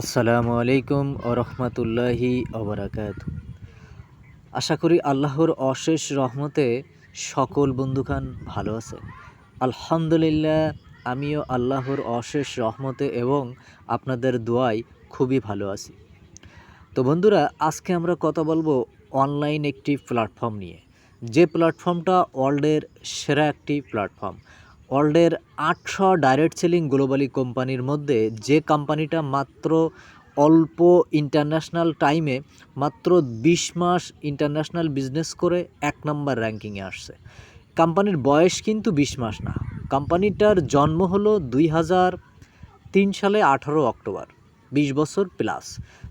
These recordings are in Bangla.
আসসালামু আলাইকুম ও রহমতুল্লাহি ওবরাকাত আশা করি আল্লাহর অশেষ রহমতে সকল বন্ধুখান ভালো আছে। আলহামদুলিল্লাহ, আমিও আল্লাহর অশেষ রহমতে এবং আপনাদের দোয়ায় খুবই ভালো আছি। তো বন্ধুরা, আজকে আমরা কথা বলব অনলাইন একটি প্ল্যাটফর্ম নিয়ে। যে প্ল্যাটফর্মটা ওয়ার্ল্ডের সেরা একটি প্ল্যাটফর্ম ওয়ার্ল্ডের আটশো ডাইরেক্ট সেলিং গ্লোবালি কোম্পানির মধ্যে যে কোম্পানিটা মাত্র অল্প ইন্টারন্যাশনাল টাইমে মাত্র বিশ মাস ইন্টারন্যাশনাল বিজনেস করে এক নম্বর র্যাঙ্কিংয়ে আসছে। কোম্পানির বয়স কিন্তু বিশ মাস না। কোম্পানিটার জন্ম হলো দুই হাজার তিন সালে আঠারো অক্টোবর, বিশ বছর প্লাস।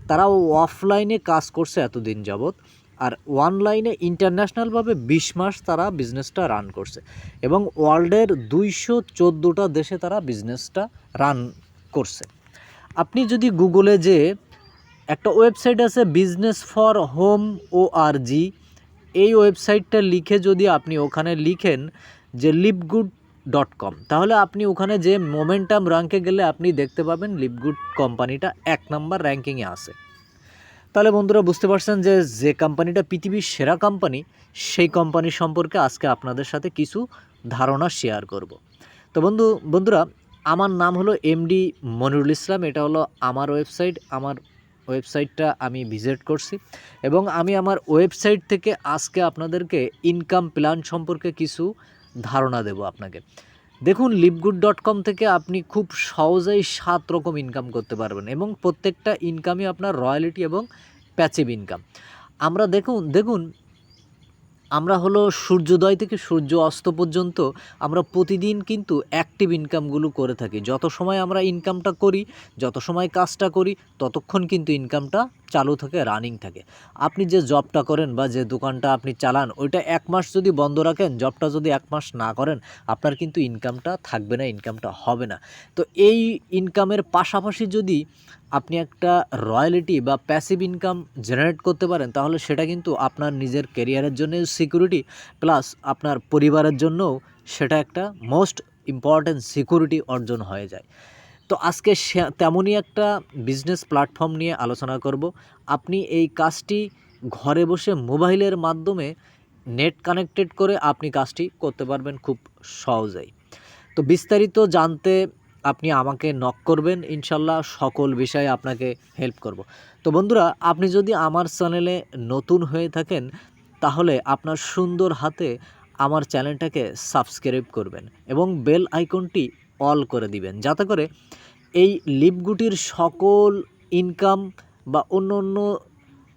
তারাও অফলাইনে কাজ করছে এতদিন যাবৎ। আর অনলাইনে ইন্টারন্যাশনালভাবে বিশ মাস তারা বিজনেসটা রান করছে এবং ওয়ার্ল্ডের দুইশো চোদ্দোটা দেশে তারা বিজনেসটা রান করছে। আপনি যদি গুগলে যে একটা ওয়েবসাইট আছে business for home O R G এই ওয়েবসাইটটা লিখে যদি আপনি ওখানে লিখেন যে লিপগুড ডট কম তাহলে আপনি ওখানে যে মোমেন্টাম র্যাঙ্কে গেলে আপনি দেখতে পাবেন লিপগুড কোম্পানিটা এক নাম্বার র্যাঙ্কিংয়ে আছে। তাহলে বন্ধুরা বুঝতে পারছেন যে যে কোম্পানিটা পৃথিবীর সেরা কোম্পানি সেই কোম্পানি সম্পর্কে আজকে আপনাদের সাথে কিছু ধারণা শেয়ার করব। তো বন্ধু, বন্ধুরা, আমার নাম হলো এমডি মনিরুল ইসলাম, এটা হলো আমার ওয়েবসাইট আমার ওয়েবসাইটটা আমি ভিজিট করছি এবং আমি আমার ওয়েবসাইট থেকে আজকে আপনাদেরকে ইনকাম প্ল্যান সম্পর্কে কিছু ধারণা দেব আপনাকে। দেখুন লিপগুড ডট কম থেকে আপনি খুব সহজেই সাত রকম ইনকাম করতে পারবেন এবং প্রত্যেকটা ইনকামই আপনার রয়্যালিটি এবং প্যাচিভ ইনকাম আমরা দেখুন দেখুন, আমরা হলো সূর্যোদয় থেকে সূর্য অস্ত পর্যন্ত আমরা প্রতিদিন কিন্তু অ্যাক্টিভ ইনকামগুলো করে থাকি। যত সময় আমরা ইনকামটা করি, যত সময় কাজটা করি, ততক্ষণ কিন্তু ইনকামটা চালু থাকে রানিং থাকে। আপনি যে জবটা করেন বা যে দোকানটা আপনি চালান, ওইটা এক মাস যদি বন্ধ রাখেন জবটা যদি এক মাস না করেন, আপনার কিন্তু ইনকামটা থাকবে না ইনকামটা হবে না। তো এই ইনকামের পাশাপাশি যদি আপনি একটা রয়্যালিটি বা প্যাসিভ ইনকাম জেনারেট করতে পারেন, তাহলে সেটা কিন্তু আপনার নিজের কেরিয়ারের জন্য সিকিউরিটি প্লাস আপনার পরিবারের জন্যও সেটা একটা মোস্ট ইম্পর্ট্যান্ট সিকিউরিটি অর্জন হয়ে যায়। তো আজকে সে- তেমনই একটা বিজনেস প্ল্যাটফর্ম নিয়ে আলোচনা করব। আপনি এই কাজটি ঘরে বসে মোবাইলের মাধ্যমে নেট কানেক্টেড করে আপনি কাজটি করতে পারবেন খুব সহজেই। তো বিস্তারিত জানতে আপনি আমাকে নক করবেন, ইনশাল্লাহ সকল বিষয়ে আপনাকে হেল্প করব। তো বন্ধুরা, আপনি যদি আমার চ্যানেলে নতুন হয়ে থাকেন, তাহলে আপনার সুন্দর হাতে আমার চ্যানেলটাকে সাবস্ক্রাইব করবেন এবং বেল আইকনটি অল করে দিবেন। যাতে করে এই লিপগুটির সকল ইনকাম বা অন্য অন্য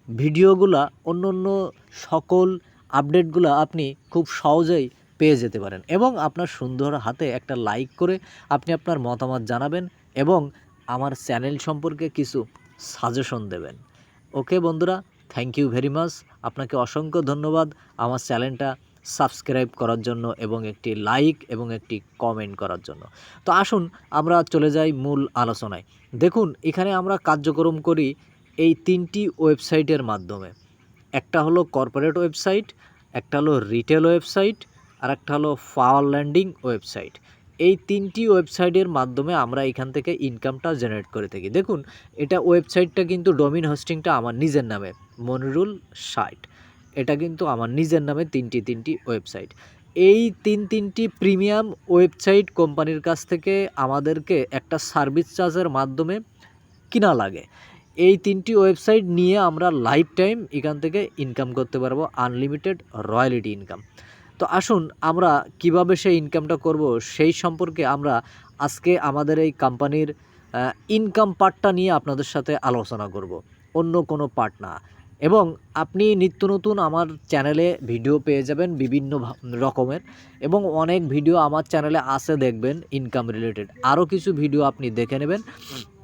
ভিডিওগুলা, অন্য অন্য সকল আপডেটগুলো আপনি খুব সহজেই পেয়ে যেতে পারেন এবং আপনার সুন্দর হাতে একটা লাইক করে আপনি আপনার মতামত জানাবেন এবং আমার চ্যানেল সম্পর্কে কিছু সাজেশন দেবেন। ওকে বন্ধুরা থ্যাংক ইউ ভেরি মাচ আপনাকে অসংখ্য ধন্যবাদ। আমার চ্যানেলটা সাবস্ক্রাইব করার জন্য এবং একটি লাইক এবং একটি কমেন্ট করার জন্য। তো আসুন, আমরা চলে যাই মূল আলোচনায়। দেখুন, এখানে আমরা কার্যক্রম করি এই তিনটি ওয়েবসাইটের মাধ্যমে। একটা হলো কর্পোরেট ওয়েবসাইট, একটা হলো রিটেল ওয়েবসাইট, আর একটা হলো পাওয়ার ল্যান্ডিং ওয়েবসাইট। এই তিনটি ওয়েবসাইটের মাধ্যমে আমরা এখান থেকে ইনকামটা জেনারেট করে থাকি। দেখুন, এটা ওয়েবসাইটটা কিন্তু ডোমিন হোস্টিংটা আমার নিজের নামে, মনিরুল সাইট এটা কিন্তু আমার নিজের নামে তিনটি তিনটি ওয়েবসাইট। এই তিন তিনটি প্রিমিয়াম ওয়েবসাইট কোম্পানির কাছ থেকে আমাদেরকে একটা সার্ভিস চার্জের মাধ্যমে কিনা লাগে। এই তিনটি ওয়েবসাইট নিয়ে আমরা লাইফ টাইম এখান থেকে ইনকাম করতে পারব, আনলিমিটেড রয়্যালিটি ইনকাম। তো আসুন, আমরা কীভাবে সেই ইনকামটা করব সেই সম্পর্কে আমরা আজকে আমাদের এই কোম্পানির ইনকাম পার্টটা নিয়ে আপনাদের সাথে আলোচনা করব। অন্য কোনো পার্ট না। এবং আপনি নিত্য নতুন আমার চ্যানেলে ভিডিও পেয়ে যাবেন বিভিন্ন রকমের এবং অনেক ভিডিও আমার চ্যানেলে আসে দেখবেন ইনকাম রিলেটেড আরও কিছু ভিডিও আপনি দেখে নেবেন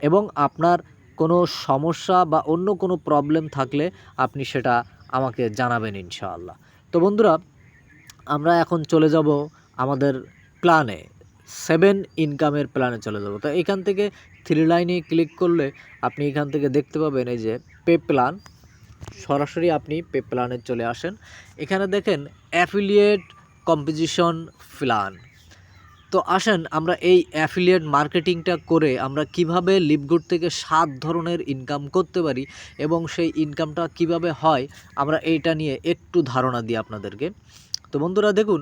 এবং আপনার কোনো সমস্যা বা অন্য কোনো প্রবলেম থাকলে আপনি সেটা আমাকে জানাবেন ইনশাআল্লাহ। তো বন্ধুরা, আমরা এখন চলে যাব আমাদের প্ল্যানে সেভেন ইনকামের প্ল্যানে চলে যাব। তো এখান থেকে থ্রি লাইনে ক্লিক করলে আপনি এখান থেকে দেখতে পাবেন এই যে পে প্ল্যান সরাসরি আপনি পে প্ল্যানে চলে আসেন। এখানে দেখেন অ্যাফিলিয়েট কম্পোজিশন প্ল্যান তো আসেন, আমরা এই অ্যাফিলিয়েট মার্কেটিংটা করে আমরা কীভাবে লিপগুড থেকে সাত ধরনের ইনকাম করতে পারি এবং সেই ইনকামটা কীভাবে হয়, আমরা এইটা নিয়ে একটু ধারণা দিই আপনাদেরকে। তো বন্ধুরা, দেখুন,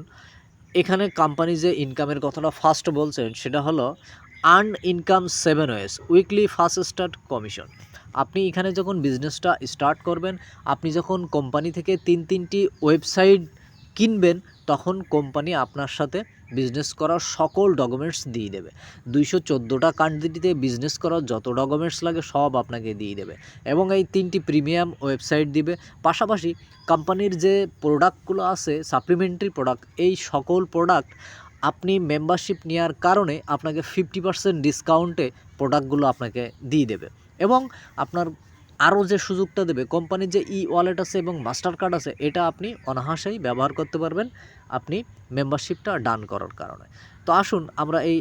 এখানে কোম্পানি যে ইনকামের কথাটা ফার্স্ট বলছেন, সেটা হলো earn income seven ways weekly first start commission আপনি এখানে যখন বিজনেসটা স্টার্ট করবেন, আপনি যখন কোম্পানি থেকে তিন, তিনটি ওয়েবসাইট কিনবেন, তখন কোম্পানি আপনার সাথে বিজনেস করার সকল ডকুমেন্টস দিয়ে দেবে। দুইশো চোদ্দোটা কান্ট্রিতে বিজনেস করার যত ডকুমেন্টস লাগে, সব আপনাকে দিয়ে দেবে এবং এই তিনটি প্রিমিয়াম ওয়েবসাইট দিবে। পাশাপাশি কোম্পানির যে প্রোডাক্টগুলো আছে সাপ্লিমেন্টারি প্রোডাক্ট এই সকল প্রোডাক্ট আপনি মেম্বারশিপ নেওয়ার কারণে আপনাকে ফিফটি পার্সেন্ট ডিসকাউন্টে প্রোডাক্টগুলো আপনাকে দিয়ে দেবে। এবং আপনার আরও যে সুযোগটা দেবে কোম্পানির যে ই ওয়ালেট আছে এবং মাস্টার কার্ড আছে এটা আপনি অনাহাসেই ব্যবহার করতে পারবেন আপনি মেম্বারশিপটা ডান করার কারণে। তো আসুন আমরা এই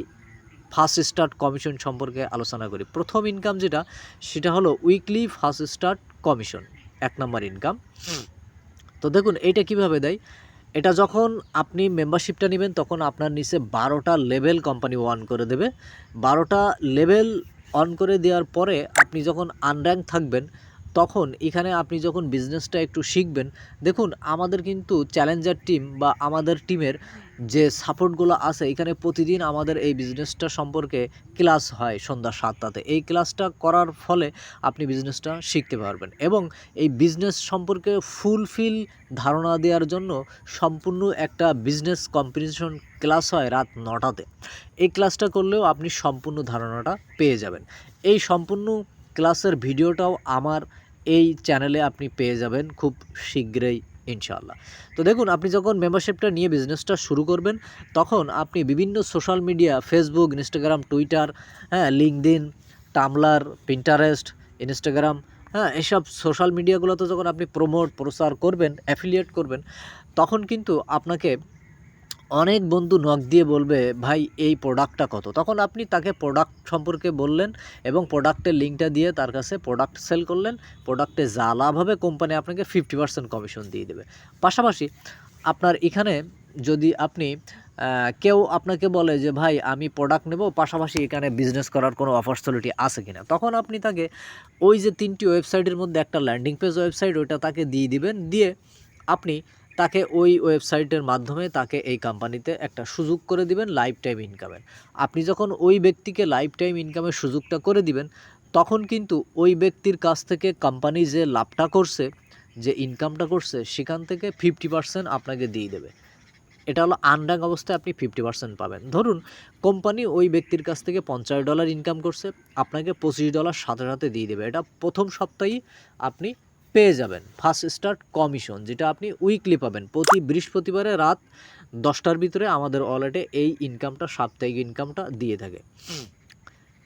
ফার্স্ট স্টার্ট কমিশন সম্পর্কে আলোচনা করি। প্রথম ইনকাম যেটা সেটা হলো উইকলি ফার্স্ট স্টার্ট কমিশন এক নম্বর ইনকাম তো দেখুন এইটা কীভাবে দেয়? এটা যখন আপনি মেম্বারশিপটা নেবেন তখন আপনার নিচে বারোটা লেভেল কোম্পানি ওয়ান করে দেবে। বারোটা লেভেল অন করে দেওয়ার পরে আপনি যখন আনর্যাঙ্ক থাকবেন তখন এখানে আপনি যখন বিজনেসটা একটু শিখবেন, দেখুন আমাদের কিন্তু চ্যালেঞ্জার টিম বা আমাদের টিমের যে সাপোর্টগুলো আছে, এখানে প্রতিদিন আমাদের এই বিজনেসটা সম্পর্কে ক্লাস হয় সন্ধ্যা সাতটাতে। এই ক্লাসটা করার ফলে আপনি বিজনেসটা শিখতে পারবেন এবং এই বিজনেস সম্পর্কে ফুলফিল ধারণা দেওয়ার জন্য সম্পূর্ণ একটা বিজনেস কম্পিটিশন ক্লাস হয় রাত নটাতে। এই ক্লাসটা করলেও আপনি সম্পূর্ণ ধারণাটা পেয়ে যাবেন। এই সম্পূর্ণ ক্লাসের ভিডিওটাও আমার এই চ্যানেলে আপনি পেয়ে যাবেন খুব শীঘ্রই, ইনশাআল্লাহ। তো দেখুন, আপনি যখন মেম্বারশিপটা নিয়ে বিজনেসটা শুরু করবেন, তখন আপনি বিভিন্ন social media Facebook Instagram Twitter হ্যাঁ লিঙ্কদিন টামলার পিন্টারেস্ট ইনস্টাগ্রাম হ্যাঁ এসব সোশ্যাল মিডিয়াগুলোতে যখন আপনি প্রমোট প্রসার করবেন অ্যাফিলিয়েট করবেন, তখন কিন্তু আপনাকে অনেক বন্ধু নখ দিয়ে বলবে, ভাই, এই প্রোডাক্টটা কত? তখন আপনি তাকে প্রোডাক্ট সম্পর্কে বললেন এবং প্রোডাক্টের লিঙ্কটা দিয়ে তার কাছে প্রোডাক্ট সেল করলেন। প্রোডাক্টে যা লাভ হবে কোম্পানি আপনাকে ফিফটি পার্সেন্ট কমিশন দিয়ে দেবে। পাশাপাশি আপনার এখানে যদি আপনি কেউ আপনাকে বলে যে, ভাই, আমি প্রোডাক্ট নেব, পাশাপাশি এখানে বিজনেস করার কোনো অপরচুনিটি আছে কিনা? তখন আপনি তাকে ওই যে তিনটি ওয়েবসাইটের মধ্যে একটা ল্যান্ডিং পেজ ওয়েবসাইট ওইটা তাকে দিয়ে দিবেন। দিয়ে আপনি তাকে ওই ওয়েবসাইটের মাধ্যমে তাকে এই কোম্পানিতে একটা সুযোগ করে দিবেন লাইফ টাইম ইনকামের আপনি যখন ওই ব্যক্তিকে লাইফ টাইম ইনকামের সুযোগটা করে দিবেন, তখন কিন্তু ওই ব্যক্তির কাছ থেকে কোম্পানি যে লাভটা করছে, যে ইনকামটা করছে, সেখান থেকে ফিফটি পার্সেন্ট আপনাকে দিয়ে দেবে। এটা হলো আনডাং অবস্থায় আপনি ফিফটি পার্সেন্ট পাবেন। ধরুন, কোম্পানি ওই ব্যক্তির কাছ থেকে পঞ্চাশ ডলার ইনকাম করছে, আপনাকে পঁচিশ ডলার সাথে সাথে দিয়ে দেবে। এটা প্রথম সপ্তাহেই আপনি পেয়ে যাবেন। ফার্স্ট স্টার্ট কমিশন যেটা আপনি উইকলি পাবেন। প্রতি বৃহস্পতিবারে রাত দশটার ভিতরে আমাদের ওয়ালেটে এই ইনকামটা সাপ্তাহিক ইনকামটা দিয়ে থাকে।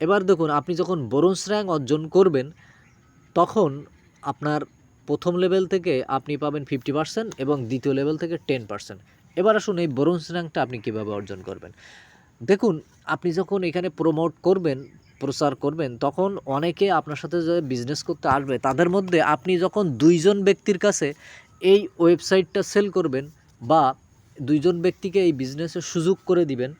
এবার দেখুন আপনি যখন ব্রোঞ্জ র্যাঙ্ক অর্জন করবেন তখন আপনার প্রথম লেভেল থেকে আপনি পাবেন ফিফটি পার্সেন্ট এবং দ্বিতীয় লেভেল থেকে টেন পার্সেন্ট। এবার আসুন এই ব্রোঞ্জ র্যাঙ্কটা আপনি কীভাবে অর্জন করবেন। দেখুন আপনি যখন এখানে প্রমোট করবেন প্রচার করবেন, তখন অনেকে আপনার সাথে যে বিজনেস করতে আসবে, তাদের মধ্যে আপনি যখন দুইজন ব্যক্তির কাছে এই ওয়েবসাইটটা সেল করবেন বা দুইজন ব্যক্তিকে এই বিজনেসের সুযোগ করে দিবেন,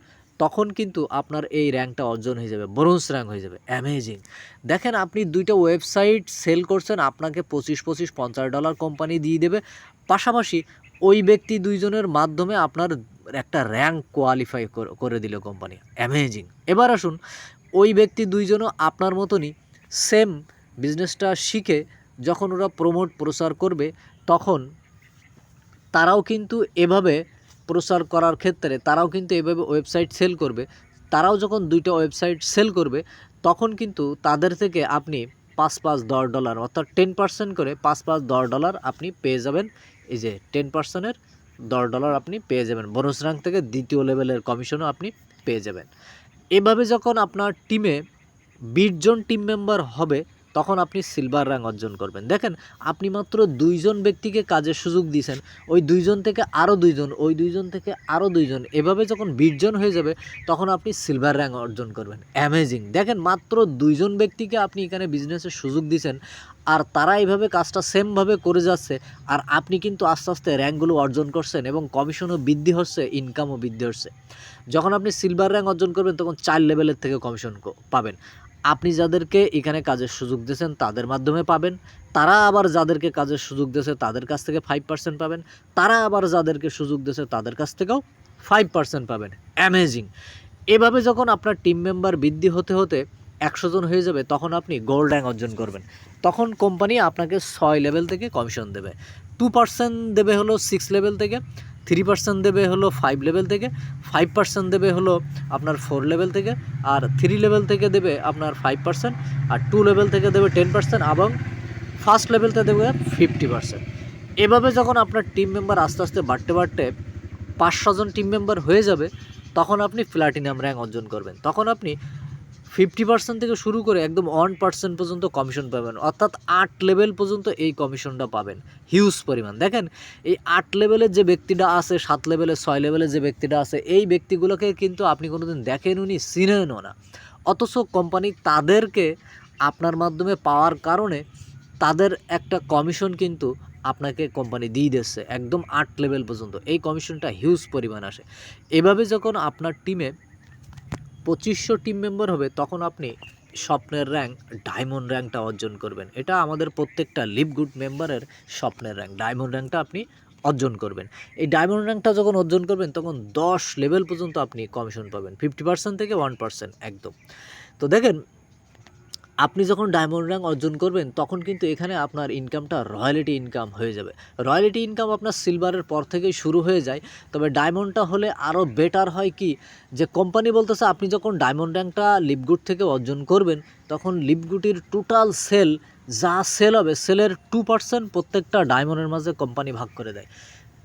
তখন কিন্তু আপনার এই র্যাঙ্কটা অর্জন হয়ে যাবে ব্রোঞ্জ র্যাঙ্ক হয়ে যাবে। অ্যামেজিং দেখেন, আপনি দুইটা ওয়েবসাইট সেল করছেন, আপনাকে পঁচিশ পঁচিশ, পঞ্চাশ ডলার কোম্পানি দিয়ে দেবে। পাশাপাশি ওই ব্যক্তি দুইজনের মাধ্যমে আপনার একটা র্যাঙ্ক কোয়ালিফাই করে দিল কোম্পানি অ্যামেজিং এবার আসুন ওই ব্যক্তি দুইজনও আপনার মতনই সেম বিজনেসটা শিখে যখন ওরা প্রমোট প্রসার করবে, তখন তারাও কিন্তু এভাবে প্রসার করার ক্ষেত্রে, তারাও কিন্তু এভাবে ওয়েবসাইট সেল করবে। তারাও যখন দুইটা ওয়েবসাইট সেল করবে, তখন কিন্তু তাদের থেকে আপনি পাঁচ পাঁচ দশ ডলার অর্থাৎ টেন পার্সেন্ট করে পাঁচ পাঁচ দশ ডলার আপনি পেয়ে যাবেন। এই যে টেন পার্সেন্টের দশ ডলার আপনি পেয়ে যাবেন। বোনাস র্যাঙ্ক থেকে দ্বিতীয় লেভেলের কমিশনও আপনি পেয়ে যাবেন। এভাবে যখন আপনার টিমে বিশজন টিম মেম্বার হবে তখন আপনি সিলভার র্যাঙ্ক অর্জন করবেন। দেখেন, আপনি মাত্র দুইজন ব্যক্তিকে কাজের সুযোগ দিয়েছেন ওই দুইজন থেকে আরও দুইজন, ওই দুইজন থেকে আরও দুইজন, এভাবে যখন বিশজন হয়ে যাবে, তখন আপনি সিলভার র্যাঙ্ক অর্জন করবেন। অ্যামেজিং দেখেন, মাত্র দুইজন ব্যক্তিকে আপনি এখানে বিজনেসের সুযোগ দিয়েছেন আর তারা এইভাবে কাজটা সেমভাবে করে যাচ্ছে, আর আপনি কিন্তু আস্তে আস্তে র্যাঙ্কগুলো অর্জন করছেন এবং কমিশনও বৃদ্ধি হচ্ছে ইনকামও বৃদ্ধি হচ্ছে। যখন আপনি সিলভার র্যাঙ্ক অর্জন করবেন, তখন চার লেভেলের থেকে কমিশন পাবেন। আপনি যাদেরকে এখানে কাজের সুযোগ দিয়েছেন, তাদের মাধ্যমে পাবেন। তারা আবার যাদেরকে কাজের সুযোগ দিয়েছে, তাদের কাছ থেকে ফাইভ পার্সেন্ট পাবেন। তারা আবার যাদেরকে সুযোগ দিয়েছে, তাদের কাছ থেকেও ফাইভ পার্সেন্ট পাবেন। অ্যামেজিং এভাবে যখন আপনার টিম মেম্বার বৃদ্ধি হতে হতে একশো জন হয়ে যাবে, তখন আপনি গোল্ড র্যাঙ্ক অর্জন করবেন। তখন কোম্পানি আপনাকে ছয় লেভেল থেকে কমিশন দেবে। টু পার্সেন্ট দেবে হলো সিক্স লেভেল থেকে। থ্রি পার্সেন্ট দেবে হলো ফাইভ লেভেল থেকে ফাইভ পার্সেন্ট দেবে হলো আপনার ফোর লেভেল থেকে, আর থ্রি লেভেল থেকে দেবে আপনার ফাইভ পার্সেন্ট আর টু লেভেল থেকে দেবে টেন পার্সেন্ট এবং ফার্স্ট লেভেলতে দেবে ফিফটি পার্সেন্ট এভাবে যখন আপনার টিম মেম্বার আস্তে আস্তে বাড়তে বাড়তে পাঁচশো জন টিম মেম্বার হয়ে যাবে, তখন আপনি প্লাটিনাম র্যাঙ্ক অর্জন করবেন। তখন আপনি ফিফটি পার্সেন্ট থেকে শুরু করে একদম ওয়ান পার্সেন্ট পর্যন্ত কমিশন পাবেন। অর্থাৎ আট লেভেল পর্যন্ত এই কমিশনটা পাবেন। হিউজ পরিমাণ। দেখেন, এই আট লেভেলের যে ব্যক্তিটা আছে, সাত লেভেলে ছয় লেভেলের যে ব্যক্তিটা আছে, এই ব্যক্তিগুলোকে কিন্তু আপনি কোনোদিন দেখেন উনি চিনেনও না। অথচ কোম্পানি তাদেরকে আপনার মাধ্যমে পাওয়ার কারণে তাদের একটা কমিশন কিন্তু আপনাকে কোম্পানি দিয়ে দিচ্ছে একদম আট লেভেল পর্যন্ত। এই কমিশনটা হিউজ পরিমাণ আসে। এভাবে যখন আপনার টিমে পঁচিশশো টিম মেম্বার হবে, তখন আপনি স্বপ্নের র্যাঙ্ক ডায়মন্ড র্যাঙ্কটা অর্জন করবেন। এটা আমাদের প্রত্যেকটা লিভ গুড মেম্বারের স্বপ্নের র্যাঙ্ক ডায়মন্ড র্যাঙ্কটা আপনি অর্জন করবেন। এই ডায়মন্ড র্যাঙ্কটা যখন অর্জন করবেন, তখন দশ লেভেল পর্যন্ত আপনি কমিশন পাবেন ফিফটি পার্সেন্ট থেকে ওয়ান পার্সেন্ট একদম। তো দেখেন আপনি যখন ডায়মন্ড র্যাঙ্ক অর্জন করবেন, তখন কিন্তু এখানে আপনার ইনকামটা রয়্যালিটি ইনকাম হয়ে যাবে। রয়্যালিটি ইনকাম আপনার সিলভারের পর থেকেই শুরু হয়ে যায়। তবে ডায়মন্ডটা হলে আরও বেটার হয় কি? যে কোম্পানি বলতেছে, আপনি যখন ডায়মন্ড র্যাঙ্কটা লিপগুড থেকে অর্জন করবেন, তখন লিপগুটির টোটাল সেল যা সেল হবে সেলের টু পার্সেন্ট প্রত্যেকটা ডায়মন্ডের মাঝে কোম্পানি ভাগ করে দেয়।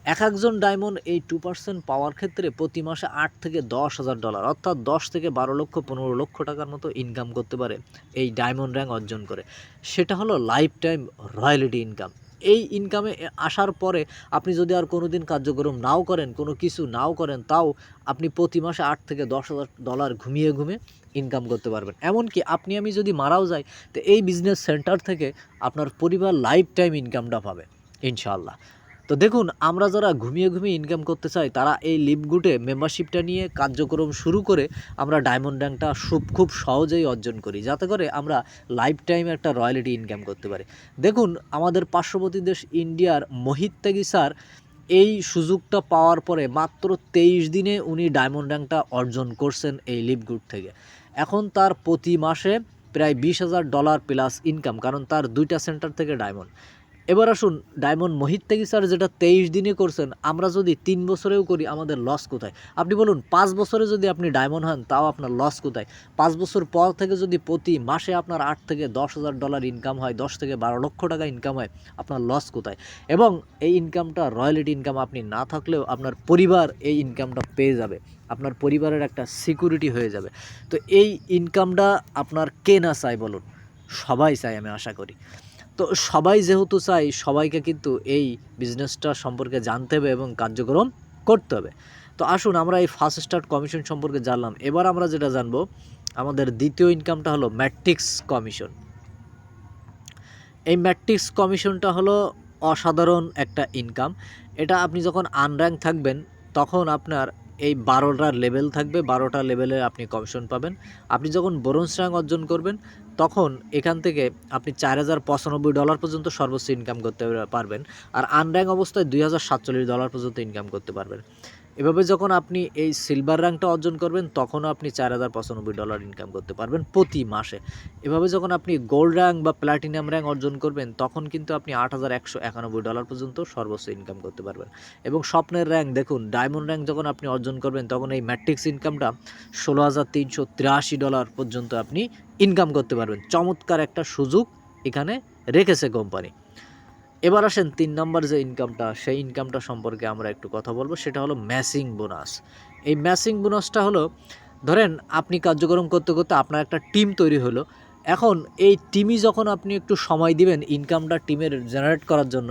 এক একজন ডায়মন্ড এই টু পার্সেন্ট পাওয়ার ক্ষেত্রে প্রতি মাসে আট থেকে দশ হাজার ডলার, অর্থাৎ দশ থেকে বারো লক্ষ, পনেরো লক্ষ টাকার মতো ইনকাম করতে পারে এই ডায়মন্ড র্যাঙ্ক অর্জন করে। সেটা হলো লাইফ টাইম রয়্যালিটি ইনকাম এই ইনকামে আসার পরে আপনি যদি আর কোনো দিন কার্যক্রম নাও করেন, কোনো কিছু নাও করেন, তাও আপনি প্রতি মাসে আট থেকে দশ হাজার ডলার ঘুমিয়ে ঘুমিয়ে ইনকাম করতে পারবেন। এমনকি আপনি, আমি যদি মারাও যাই, তো এই বিজনেস সেন্টার থেকে আপনার পরিবার লাইফ টাইম ইনকামটা পাবে, ইনশাআল্লাহ। তো দেখুন, আমরা যারা ঘুমিয়ে ঘুমিয়ে ইনকাম করতে চাই, তারা এই লিপগুটে মেম্বারশিপটা নিয়ে কার্যক্রম শুরু করে আমরা ডায়মন্ড র্যাঙ্কটা খুব খুব সহজেই অর্জন করি, যাতে করে আমরা লাইফ টাইম একটা রয়্যালিটি ইনকাম করতে পারি। দেখুন, আমাদের পার্শ্ববর্তী দেশ ইন্ডিয়ার মোহিত ত্যাগী স্যার এই সুযোগটা পাওয়ার পরে মাত্র তেইশ দিনে উনি ডায়মন্ড র্যাঙ্কটা অর্জন করছেন এই লিপগুড থেকে। এখন তার প্রতি মাসে প্রায় বিশ হাজার ডলার প্লাস ইনকাম কারণ তার দুইটা সেন্টার থেকে ডায়মন্ড এবার আসুন, ডায়মন্ড মোহিত ত্যাগী স্যার যেটা তেইশ দিনে করছেন, আমরা যদি তিন বছরেও করি, আমাদের লস কোথায়? আপনি বলুন, পাঁচ বছরে যদি আপনি ডায়মন্ড হন, তাও আপনার লস কোথায়? পাঁচ বছর পর থেকে যদি প্রতি মাসে আপনার আট থেকে দশ হাজার ডলার ইনকাম হয়, দশ থেকে বারো লক্ষ টাকা ইনকাম হয়, আপনার লস কোথায়? এবং এই ইনকামটা রয়্যালিটি ইনকাম আপনি না থাকলেও আপনার পরিবার এই ইনকামটা পেয়ে যাবে। আপনার পরিবারের একটা সিকিউরিটি হয়ে যাবে। তো এই ইনকামটা আপনার কে না চাই বলুন? সবাই চাই আমি আশা করি। তো সবাই যেহেতু চাই সবাইকে কিন্তু এই বিজনেসটা সম্পর্কে জানতে হবে এবং কার্যক্রম করতে হবে। তো আসুন আমরা এই ফার্স্ট স্টার্ট কমিশন সম্পর্কে জানলাম। এবার আমরা যেটা জানব, আমাদের দ্বিতীয় ইনকামটা হলো ম্যাট্রিক্স কমিশন এই ম্যাট্রিক্স কমিশনটা হলো অসাধারণ একটা ইনকাম এটা আপনি যখন আনর্যাঙ্ক থাকবেন, তখন আপনার এই বারোটা লেভেল থাকবে, বারোটা লেভেলে আপনি কমিশন পাবেন। আপনি যখন ব্রোঞ্জ র্যাঙ্ক অর্জন করবেন, তখন এখান থেকে আপনি চার হাজার পঁচানব্বই ডলার পর্যন্ত সর্বোচ্চ ইনকাম করতে পারবেন। আর আনর্যাঙ্ক অবস্থায় দুই হাজার সাতচল্লিশ ডলার পর্যন্ত ইনকাম করতে পারবেন। এভাবে যখন আপনি এই সিলভার র্যাঙ্কটা অর্জন করবেন, তখনও আপনি চার হাজার পঁচানব্বই ডলার ইনকাম করতে পারবেন প্রতি মাসে। এভাবে যখন আপনি গোল্ড র্যাঙ্ক বা প্ল্যাটিনাম র্যাঙ্ক অর্জন করবেন, তখন কিন্তু আপনি আট হাজার একশো একানব্বই ডলার পর্যন্ত সর্বোচ্চ ইনকাম করতে পারবেন। এবং স্বপ্নের র্যাঙ্ক দেখুন ডায়মন্ড র্যাঙ্ক যখন আপনি অর্জন করবেন, তখন এই ম্যাট্রিক্স ইনকামটা ষোলো হাজার তিনশো তিরাশি ডলার পর্যন্ত আপনি ইনকাম করতে পারবেন। চমৎকার একটা সুযোগ এখানে রেখেছে কোম্পানি এবার আসেন তিন নম্বর যে ইনকামটা সেই ইনকামটা সম্পর্কে আমরা একটু কথা বলব, সেটা হলো ম্যাসিং বোনাস এই ম্যাসিং বোনাসটা হলো, ধরেন আপনি কার্যক্রম করতে করতে আপনার একটা টিম তৈরি হলো, এখন এই টিমই যখন আপনি একটু সময় দিবেন ইনকামটা টিমের জেনারেট করার জন্য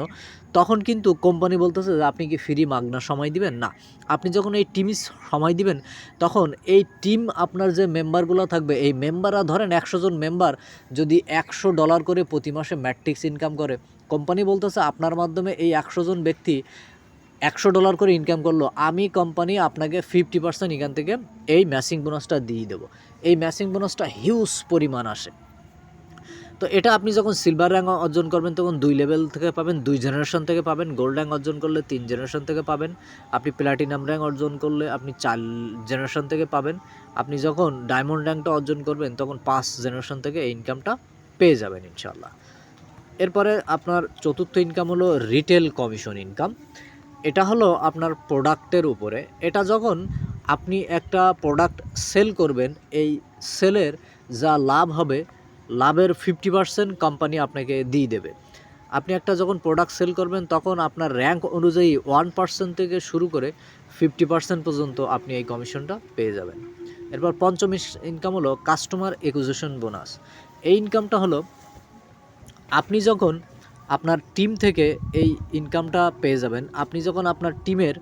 তখন কিন্তু কোম্পানি বলতেছে যে, আপনি কি ফ্রি মাগনা সময় দিবেন? না। আপনি যখন এই টিমই সময় দিবেন, তখন এই টিম আপনার যে মেম্বারগুলো থাকবে, এই মেম্বাররা ধরেন একশো জন মেম্বার যদি একশো ডলার করে প্রতি মাসে ম্যাট্রিক্স ইনকাম করে কোম্পানি বলতেছে আপনার মাধ্যমে এই একশো জন ব্যক্তি একশো ডলার করে ইনকাম করল, আমি কোম্পানি আপনাকে ফিফটি পার্সেন্ট এখান থেকে এই ম্যাসিং বোনাসটা দিয়ে দেবো। এই ম্যাসিং বোনাসটা হিউজ পরিমাণ আসে। তো এটা আপনি যখন সিলভার র্যাঙ্ক অর্জন করবেন, তখন দুই লেভেল থেকে পাবেন, দুই জেনারেশন থেকে পাবেন। গোল্ড র্যাঙ্ক অর্জন করলে তিন জেনারেশন থেকে পাবেন। আপনি প্ল্যাটিনাম র্যাঙ্ক অর্জন করলে আপনি চার জেনারেশন থেকে পাবেন। আপনি যখন ডায়মন্ড র্যাঙ্কটা অর্জন করবেন, তখন পাঁচ জেনারেশন থেকে এই ইনকামটা পেয়ে যাবেন ইনশাল্লাহ এরপরে আপনার চতুর্থ ইনকাম হলো রিটেল কমিশন ইনকাম এটা হলো আপনার প্রোডাক্টের উপরে। এটা যখন আপনি একটা প্রোডাক্ট সেল করবেন, এই সেলের যা লাভ হবে লাভের ফিফটি পার্সেন্ট কোম্পানি আপনাকে দিয়ে দেবে। আপনি একটা যখন প্রোডাক্ট সেল করবেন, তখন আপনার র্যাঙ্ক অনুযায়ী ওয়ান পার্সেন্ট থেকে শুরু করে ফিফটি পার্সেন্ট পর্যন্ত আপনি এই কমিশনটা পেয়ে যাবেন। এরপর পঞ্চম ইনকাম হলো কাস্টমার একুজিশন বোনাস এই ইনকামটা হলো, আপনি যখন আপনার টিম থেকে এই ইনকামটা পেয়ে যাবেন, আপনি যখন আপনার টিমের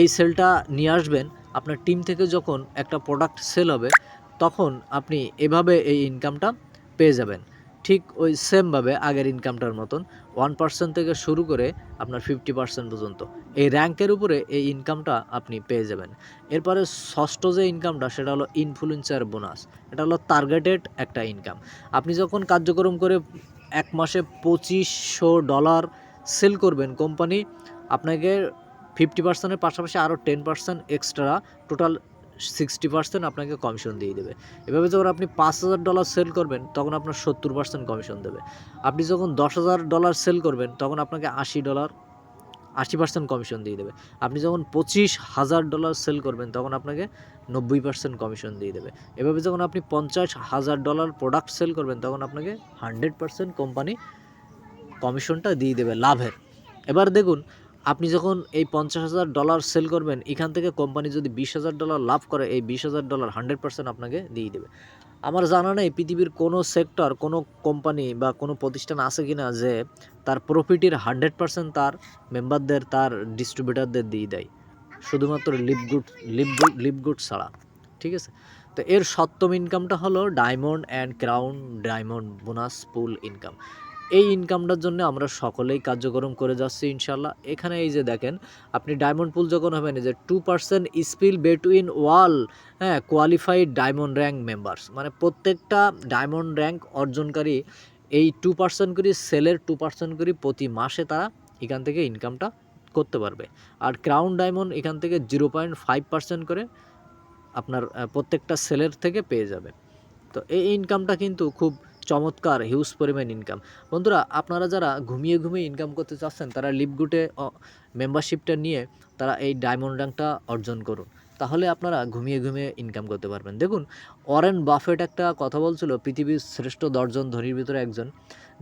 এই সেলটা নিয়ে আসবেন, আপনার টিম থেকে যখন একটা প্রোডাক্ট সেল হবে, তখন আপনি এভাবে এই ইনকামটা পেয়ে যাবেন। ঠিক ওই সেমভাবে আগের ইনকামটার মতন ওয়ান পার্সেন্ট থেকে শুরু করে আপনার ফিফটি পার্সেন্ট পর্যন্ত এই র্যাঙ্কের উপরে এই ইনকামটা আপনি পেয়ে যাবেন। এরপরে ষষ্ঠ যে ইনকামটা সেটা হলো ইনফ্লুয়েন্সার বোনাস এটা হলো টার্গেটেড একটা ইনকাম আপনি যখন কার্যক্রম করে এক মাসে পঁচিশশো ডলার সেল করবেন কোম্পানি আপনাকে ফিফটি পার্সেন্টের পাশাপাশি আরও ten percent extra total sixty percent আপনাকে কমিশন দিয়ে দেবে। এভাবে যখন আপনি পাঁচ হাজার ডলার সেল করবেন, তখন আপনার সত্তর পার্সেন্ট কমিশন দেবে। আপনি যখন দশ হাজার ডলার সেল করবেন, তখন আপনাকে আশি ডলার আশি পার্সেন্ট কমিশন দিয়ে দেবে। আপনি যখন পঁচিশ হাজার ডলার সেল করবেন, তখন আপনাকে নব্বই পার্সেন্ট কমিশন দিয়ে দেবে। এভাবে যখন আপনি পঞ্চাশ হাজার ডলার প্রোডাক্ট সেল করবেন, তখন আপনাকে হান্ড্রেড পার্সেন্ট কোম্পানি কমিশনটা দিয়ে দেবে, লাভের। এবার দেখুন আপনি যখন এই পঞ্চাশ হাজার ডলার সেল করবেন, এখান থেকে কোম্পানি যদি বিশ হাজার ডলার লাভ করে, এই বিশ হাজার ডলার হান্ড্রেড পার্সেন্ট আপনাকে দিয়ে দেবে। আমার জানা নেই পৃথিবীর কোনো সেক্টর কোনো কোম্পানি বা কোনো প্রতিষ্ঠান আছে কি না যে তার প্রফিটের হান্ড্রেড পার্সেন্ট তার মেম্বারদের তার ডিস্ট্রিবিউটারদের দিয়ে দেয়। শুধুমাত্র লিপগুড লিপগুড লিপগুড ছাড়া। ঠিক আছে? তো এর সপ্তম ইনকামটা হলো diamond and crown diamond bonus pool income এই ইনকামটার জন্য আমরা সকলেই কার্যক্রম করে যাচ্ছি ইনশাল্লাহ এখানে এই যে দেখেন, আপনি ডায়মন্ড পুল যখন হবেন যে two percent spill between wall হ্যাঁ কোয়ালিফাইড ডায়মন্ড র্যাঙ্ক মেম্বার্স মানে প্রত্যেকটা ডায়মন্ড র্যাঙ্ক অর্জনকারী এই টু পার্সেন্ট করে সেলের টু পার্সেন্ট করে প্রতি মাসে তারা এখান থেকে ইনকামটা করতে পারবে। আর ক্রাউন ডায়মন্ড এখান থেকে জিরো পয়েন্ট ফাইভ পার্সেন্ট করে আপনার প্রত্যেকটা সেলের থেকে পেয়ে যাবে। তো এই ইনকামটা কিন্তু খুব চমৎকার হিউজ পরিমাণ ইনকাম বন্ধুরা, আপনারা যারা ঘুমিয়ে ঘুমিয়ে ইনকাম করতে চাচ্ছেন, তারা লিপগুটে মেম্বারশিপটা নিয়ে তারা এই ডায়মন্ড র্যাঙ্কটা অর্জন করুন। তাহলে আপনারা ঘুমিয়ে ঘুমিয়ে ইনকাম করতে পারবেন। দেখুন অরেন বাফেট একটা কথা বলছিল, পৃথিবীর শ্রেষ্ঠ দশজন ধনীর ভিতরে একজন,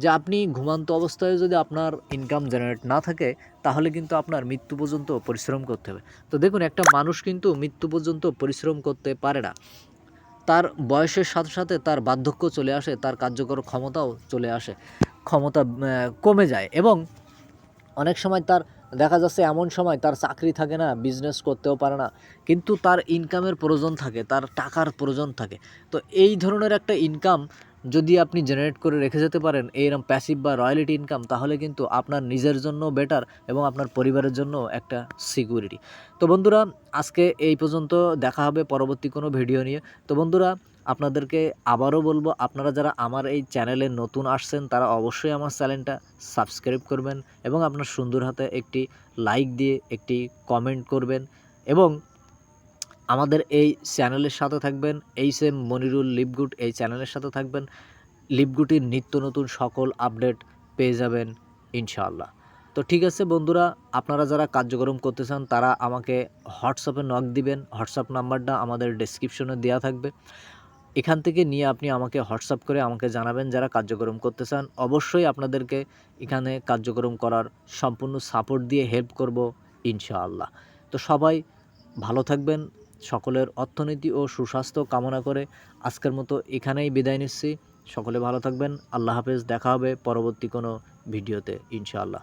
যে আপনি ঘুমান্ত অবস্থায় যদি আপনার ইনকাম জেনারেট না থাকে, তাহলে কিন্তু আপনার মৃত্যু পর্যন্ত পরিশ্রম করতে হবে। তো দেখুন, একটা মানুষ কিন্তু মৃত্যু পর্যন্ত পরিশ্রম করতে পারে না। তার বয়সের সাথে সাথে তার বার্ধক্য চলে আসে, তার কার্যকর ক্ষমতাও চলে আসে, ক্ষমতা কমে যায় এবং অনেক সময় তার, দেখা যাচ্ছে এমন সময় তার চাকরি থাকে না বিজনেস করতেও পারে না, কিন্তু তার ইনকামের প্রয়োজন থাকে, তার টাকার প্রয়োজন থাকে। তো এই ধরনের একটা ইনকাম যদি আপনি জেনারেট করে রেখে যেতে পারেন এইরকম প্যাসিভ বা রয়্যালিটি ইনকাম তাহলে কিন্তু আপনার নিজের জন্য বেটার এবং আপনার পরিবারের জন্য একটা সিকিউরিটি তো বন্ধুরা, আজকে এই পর্যন্ত, দেখা হবে পরবর্তী কোনো ভিডিও নিয়ে। তো বন্ধুরা, আপনাদেরকে আবারও বলব, আপনারা যারা আমার এই চ্যানেলে নতুন আসছেন, তারা অবশ্যই আমার চ্যানেলটা সাবস্ক্রাইব করবেন এবং আপনার সুন্দর হাতে একটি লাইক দিয়ে, একটি কমেন্ট করবেন এবং আমাদের এই চ্যানেলের সাথে থাকবেন এইচ এম মনিরুল লিপগুড এই চ্যানেলের সাথে থাকবেন। লিপগুটির নিত্য নতুন সকল আপডেট পেয়ে যাবেন ইনশাআল্লাহ। তো ঠিক আছে বন্ধুরা, আপনারা যারা কার্যক্রম করতে চান, তারা আমাকে হোয়াটসঅ্যাপে নক দিবেন। হোয়াটসঅ্যাপ নাম্বারটা আমাদের ডেসক্রিপশনে দেওয়া থাকবে। এখান থেকে নিয়ে আপনি আমাকে হোয়াটসঅ্যাপ করে আমাকে জানাবেন যারা কার্যক্রম করতে চান। অবশ্যই আপনাদেরকে এখানে কার্যক্রম করার সম্পূর্ণ সাপোর্ট দিয়ে হেল্প করব ইনশাআল্লাহ। তো সবাই ভালো থাকবেন সকলের অর্থনীতি ও সুস্বাস্থ্য কামনা করে আজকের মতো এখানেই বিদায় নিচ্ছি। সকলে ভালো থাকবেন। আল্লাহ হাফেজ। দেখা হবে পরবর্তী কোনো ভিডিওতে, ইনশাআল্লাহ।